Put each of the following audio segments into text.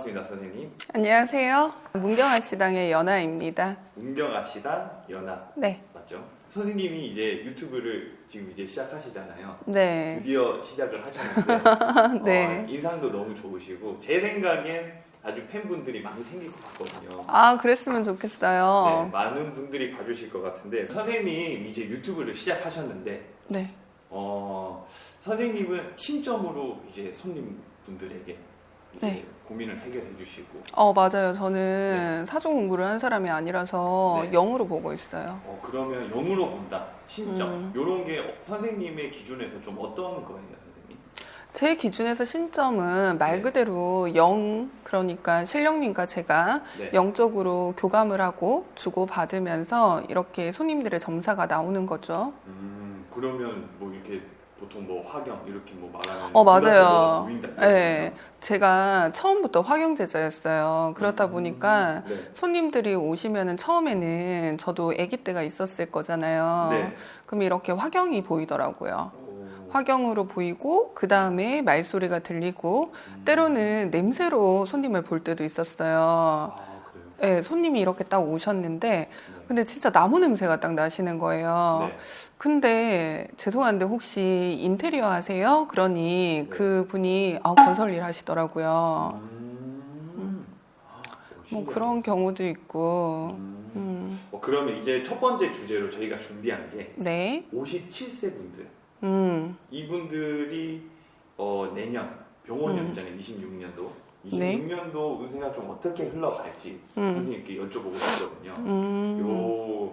반갑습니다, 선생님. 안녕하세요. 문경아 시당의 연아입니다. 문경아시당 연아 네. 맞죠? 선생님이 이제 유튜브를 지금 이제 시작하시잖아요. 네. 드디어 시작을 하셨는데 네. 어, 인상도 너무 좋으시고 제 생각엔 아주 팬분들이 많이 생길 것 같거든요. 아, 그랬으면 네, 좋겠어요. 많은 분들이 봐주실 것 같은데 선생님 이제 유튜브를 시작하셨는데 네. 어, 선생님은 친점으로 이제 손님분들에게 네. 고민을 해결해 주시고 어, 맞아요. 저는 사전 공부를 한 사람이 아니라서 네. 영으로 보고 있어요. 어, 그러면 영으로 본다 신점 음. 요런 게 선생님의 기준에서 좀 어떤 거예요 선생님? 제 기준에서 신점은 말 네. 그대로 영, 그러니까 신령님과 제가 네. 영적으로 교감을 하고 주고 받으면서 이렇게 손님들의 점사가 나오는 거죠. 음, 그러면 뭐 이렇게 보통 뭐 화경 이렇게 뭐 말하면 어, 맞아요. 보인다 네. 제가 처음부터 화경 제자였어요. 그러다 음, 보니까 네. 손님들이 오시면은 처음에는 저도 아기 때가 있었을 거잖아요. 네. 그럼 이렇게 화경이 보이더라고요. 오. 화경으로 보이고 그 다음에 말소리가 들리고 음. 때로는 냄새로 손님을 볼 때도 있었어요. 아? 네, 손님이 이렇게 딱 오셨는데 네. 근데 진짜 나무 냄새가 딱 나시는 거예요. 네. 근데 죄송한데 혹시 인테리어 하세요? 그러니 네. 그 분이 아, 건설 일 하시더라고요. 음. 아, 뭐. 그런 경우도 있고. 음. 음, 어, 그러면 이제 첫 번째 주제로 저희가 준비한 게 네. 57세 분들 음, 이분들이 어, 내년 병원년 음. 있잖아요 26년도 네. 26년도 운세가 좀 어떻게 흘러갈지 음. 선생님께 여쭤보고 싶거든요 음. 네. 요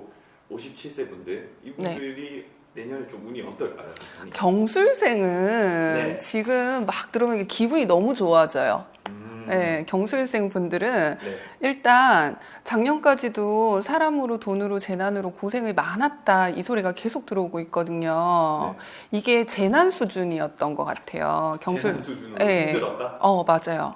57세 분들 이분들이 내년에 좀 운이 어떨까요? 선생님? 경술생은 네. 지금 막 이게 기분이 너무 좋아져요. 음. 네, 경술생 분들은 네. 일단 작년까지도 사람으로 돈으로 재난으로 고생이 많았다 이 소리가 계속 들어오고 있거든요. 네. 이게 재난 수준이었던 것 같아요. 경술. 재난 수준으로 네. 힘들었다? 어 맞아요.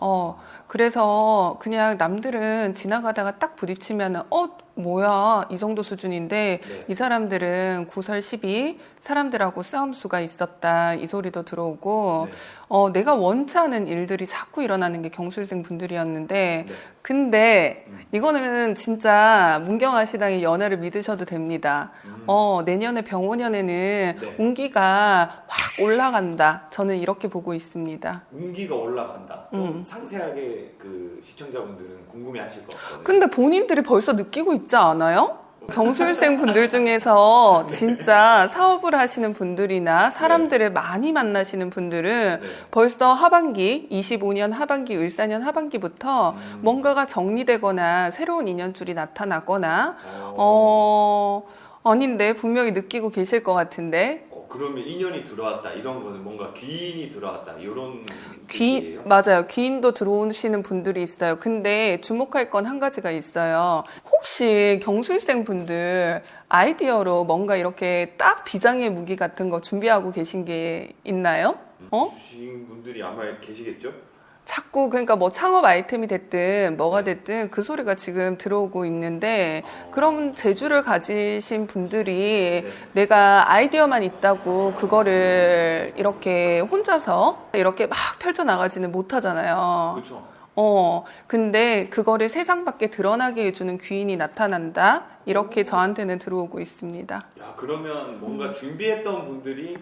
아, 어 그래서 그냥 남들은 지나가다가 딱 부딪히면은 어 뭐야 이 정도 수준인데 네. 이 사람들은 구설 12 사람들하고 싸움수가 있었다 이 소리도 들어오고 네. 어 내가 원치 않은 일들이 자꾸 일어나는 게 경술생 분들이었는데 네. 근데 음. 이거는 진짜 문경아 시당의 연애를 믿으셔도 됩니다. 음. 어 내년에 병원년에는 네. 운기가 확 올라간다. 저는 이렇게 보고 있습니다. 운기가 올라간다. 좀 음. 상세하게 그 시청자분들은 궁금해하실 것 같거든요. 근데 본인들이 벌써 느끼고 있지 않아요? 경술생 분들 중에서 진짜 사업을 하시는 분들이나 사람들을 많이 만나시는 분들은 네. 벌써 하반기, 25년 하반기, 을사년 하반기부터 음. 뭔가가 정리되거나 새로운 인연줄이 나타나거나, 어, 어, 아닌데 분명히 느끼고 계실 것 같은데. 어, 그러면 인연이 들어왔다 이런 거는 뭔가 귀인이 들어왔다 이런 귀, 뜻이에요? 맞아요. 귀인도 들어오시는 분들이 있어요. 근데 주목할 건 한 가지가 있어요. 혹시 경술생 분들 아이디어로 뭔가 이렇게 딱 비장의 무기 같은 거 준비하고 계신 게 있나요? 어? 주신 분들이 아마 계시겠죠? 자꾸 그러니까 뭐 창업 아이템이 됐든 뭐가 됐든 그 소리가 지금 들어오고 있는데 어, 그럼 재주를 가지신 분들이 네. 내가 아이디어만 있다고 그거를 이렇게 혼자서 이렇게 막 펼쳐 나가지는 못하잖아요. 그렇죠. 어, 근데 그거를 세상 밖에 드러나게 해주는 귀인이 나타난다? 이렇게 저한테는 들어오고 있습니다. 야 그러면 뭔가 준비했던 분들이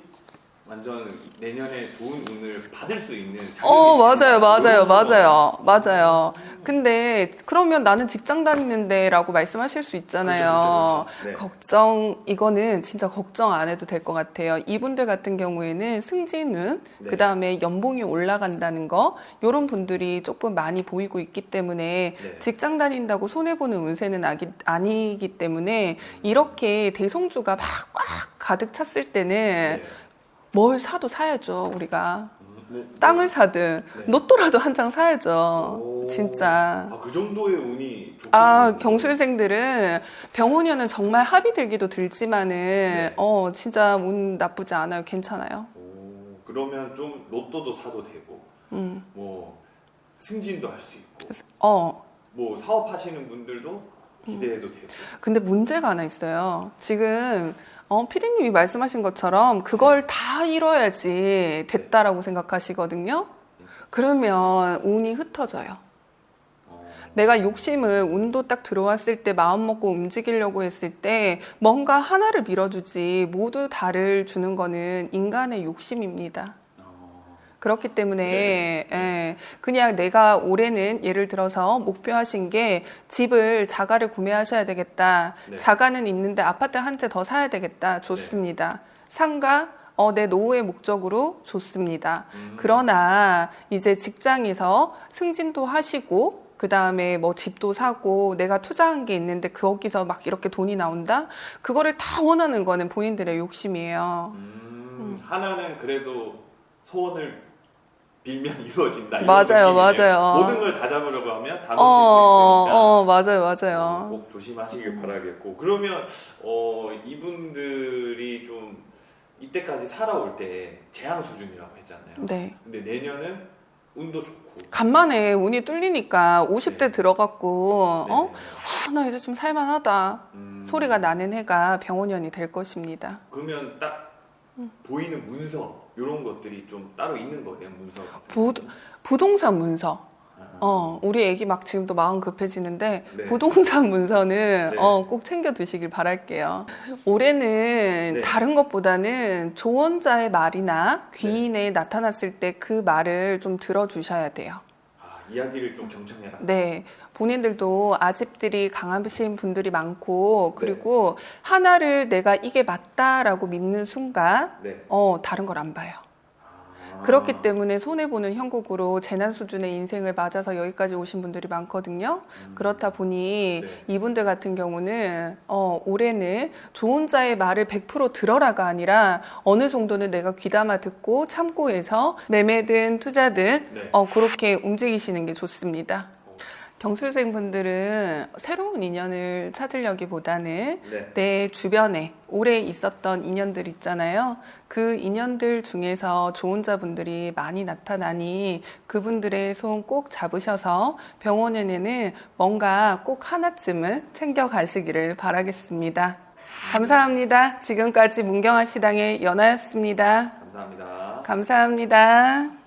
완전 내년에 좋은 운을 받을 수 있는 어, 맞아요. 맞아요, 이런 거. 맞아요, 맞아요. 근데 그러면 나는 직장 다니는데 라고 말씀하실 수 있잖아요. 그쵸, 그쵸, 그쵸. 네. 걱정, 이거는 진짜 걱정 안 해도 될 것 같아요. 이분들 같은 경우에는 승진운, 네. 그 다음에 연봉이 올라간다는 거, 요런 분들이 조금 많이 보이고 있기 때문에 네. 직장 다닌다고 손해 보는 운세는 아기, 아니기 때문에 이렇게 대성주가 막 꽉 가득 찼을 때는 네. 뭘 사도 사야죠, 우리가. 음, 뭐, 땅을 사든 네. 로또라도 한 장 사야죠. 오. 진짜. 아, 그 정도의 운이 아, 경술생들은 병원이는 정말 합이 들기도 들지만은 네. 어, 진짜 운 나쁘지 않아요. 괜찮아요. 오, 그러면 좀 로또도 사도 되고 음. 뭐 승진도 할 수 있고 어. 뭐 사업하시는 분들도 기대해도 되고 근데 문제가 하나 있어요. 지금 어, 피디님이 말씀하신 것처럼 그걸 다 이뤄야지 됐다라고 생각하시거든요. 그러면 운이 흩어져요. 어, 내가 욕심을 운도 딱 들어왔을 때 마음 먹고 움직이려고 했을 때 뭔가 하나를 밀어주지 모두 다를 주는 거는 인간의 욕심입니다. 어, 그렇기 때문에 네. 예, 그냥 내가 올해는 예를 들어서 목표하신 게 집을 자가를 구매하셔야 되겠다. 네. 자가는 있는데 아파트 한 채 더 사야 되겠다. 좋습니다. 상가 어, 내 노후의 목적으로 좋습니다. 음, 그러나 이제 직장에서 승진도 하시고 그 다음에 뭐 집도 사고 내가 투자한 게 있는데 거기서 막 이렇게 돈이 나온다? 그거를 다 원하는 거는 본인들의 욕심이에요. 음, 하나는 그래도 소원을 빌면 이루어진다. 맞아요. 맞아요. 모든 걸 다 잡으려고 하면 다 어, 놓칠 수 있으니까. 어, 맞아요, 어, 맞아요. 꼭 조심하시길 바라겠고 그러면 어, 이분들이 좀 이때까지 살아올 때 재앙 수준이라고 했잖아요. 네. 근데 내년은 운도 좋고 간만에 운이 뚫리니까 50대 네. 들어갔고, 네. 어? 아, 나 이제 좀 살만하다. 음, 소리가 나는 해가 병원년이 될 것입니다. 그러면 딱 음. 보이는 문서 이런 것들이 좀 따로 있는 거예요 문서 부, 거. 부동산 문서. 아, 어, 우리 애기 막 지금도 마음 급해지는데 네. 부동산 문서는 네. 어, 꼭 챙겨 두시길 바랄게요. 올해는 네. 다른 것보다는 조언자의 말이나 귀인에 나타났을 때 그 말을 좀 들어주셔야 돼요. 아, 이야기를 좀 경청해라. 네. 본인들도 아집들이 강하신 분들이 많고 네. 그리고 하나를 내가 이게 맞다라고 믿는 순간 네. 어, 다른 걸 안 봐요. 아, 그렇기 때문에 손해보는 형국으로 재난 수준의 인생을 맞아서 여기까지 오신 분들이 많거든요. 음, 그렇다 보니 네. 이분들 같은 경우는 어, 올해는 좋은 자의 말을 100% 들어라가 아니라 어느 정도는 내가 귀담아 듣고 참고해서 매매든 투자든 네. 어, 그렇게 움직이시는 게 좋습니다. 어, 경술생 분들은 새로운 인연을 찾으려기보다는 네. 내 주변에 오래 있었던 인연들 있잖아요. 그 인연들 중에서 좋은 자분들이 많이 나타나니 그분들의 손 꼭 잡으셔서 병원에는 뭔가 꼭 하나쯤은 챙겨 가시기를 바라겠습니다. 감사합니다. 지금까지 문경아 시당의 연아였습니다. 감사합니다. 감사합니다.